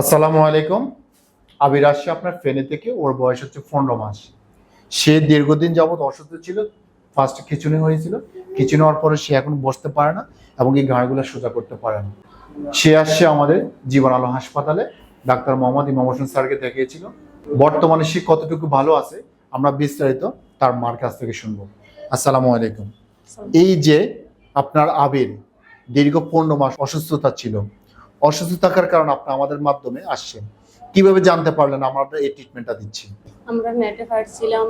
আসসালামু আলাইকুম। আবির আসছে আপনার ফেনে থেকে, ওর বয়স হচ্ছে পনেরো মাস। সে দীর্ঘদিন যাবৎ অসুস্থ ছিল ফার্স্ট খিচুনি হয়েছিল। খিচুনি হওয়ার পরে সে এখন বসতে পারে না এবং এই ঘাড়গুলো সোজা করতে পারে না। সে আসছে আমাদের জীবন আলো হাসপাতালে, ডাক্তার মোহাম্মদ ইমাম হোসেন স্যারকে দেখিয়েছিল। বর্তমানে সে কতটুকু ভালো আছে, আমরা বিস্তারিত তার মার কাছ থেকে শুনব। আসসালামু আলাইকুম। এই যে আপনার আবির, দীর্ঘ পনেরো মাস অসুস্থতা ছিল অসুস্থ থাকার কারণে আপনি আমাদের মাধ্যমে আসছেন। কীভাবে জানতে পারলেন আমরা এই ট্রিটমেন্টটা দিচ্ছি? আমরা নেটে পাঠছিলাম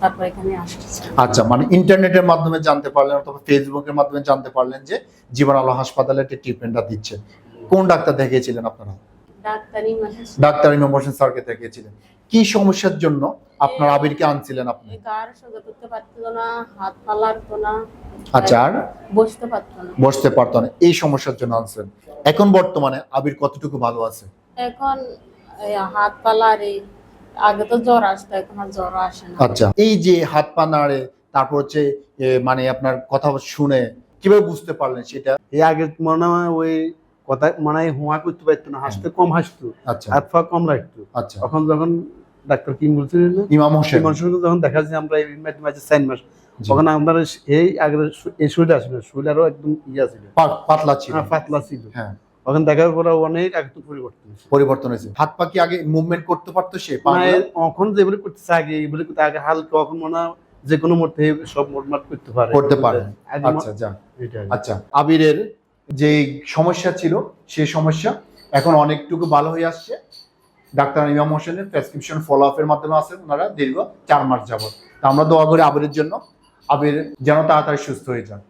তারপর এখানে আসতেছি। আচ্ছা মানে ইন্টারনেটের মাধ্যমে জানতে পারলেন অথবা ফেসবুকের মাধ্যমে জানতে পারলেন যে জীবন আলো হাসপাতালে এই ট্রিটমেন্টটা দিচ্ছে। কোন ডাক্তার দেখিয়েছিলেন আপনারা? ডাক্তারি ডাক্তার ইমাম হোসেন স্যারকে দেখিয়েছিলেন। কি সমস্যার জন্য আপনার আবিরকে আনছিলেন আপনি? গার সোজা করতে পারতো না হাত পা লাগতো না আচ্ছা আর? বসতে পারতো না। বসতে পারতো না। এই সমস্যার জন্য আনছেন। এখন বর্তমানে আবির কতটুকু ভালো আছে? এখন হাত পা লাড়ে আগে তো জ্বর আসতো এখন আর জ্বর আসে না। আচ্ছা এই যে হাত পা নাড়ে তারপর হচ্ছে মানে আপনার কথা শুনে কীভাবে বুঝতে পারলেন সেটা? এই আগে মনে হয় ওই কথা মানে হুয়া করতে পারতো না হাসতে কম হাসতো আচ্ছা। হাত পা কম রাখতো। আচ্ছা। তখন যখন ডাক্তার কি বলছিলেন? ইমাম হোসেন। সেই মানুষের যখন দেখা যাচ্ছে আমরা এই ম্যাচে সাইন মাস। তখন আমরা এই আগে এই আসলে শরীর আরও একদম ইয়া ছিল। পাতলা ছিল। হ্যাঁ, পাতলা ছিল। হ্যাঁ। তখন দেখার পরে অনেক একটু পরিবর্তন হয়েছে। পরিবর্তন হয়েছে। হাত পা কি আগে মুভমেন্ট করতে পারতো সে? এখন যেগুলো করতেছে আগে এগুলো করতে আগে হালকা এখন মনে হয় যে কোনো মুহূর্তে সব মোটমাট করতে পারে। করতে পারে। আচ্ছা যা আচ্ছা আবিরের যে সমস্যা ছিল সে সমস্যা এখন অনেকটুকু ভালো হয়ে আসছে। ডাক্তার ইমাম হোসেনের প্রেসক্রিপশন ফলো আপের মাধ্যমে আছেন ওনারা দীর্ঘ চার মাস যাবত তা আমরা দোয়া করি আবিরের জন্য। আবির যেন তাড়াতাড়ি সুস্থ হয়ে যান।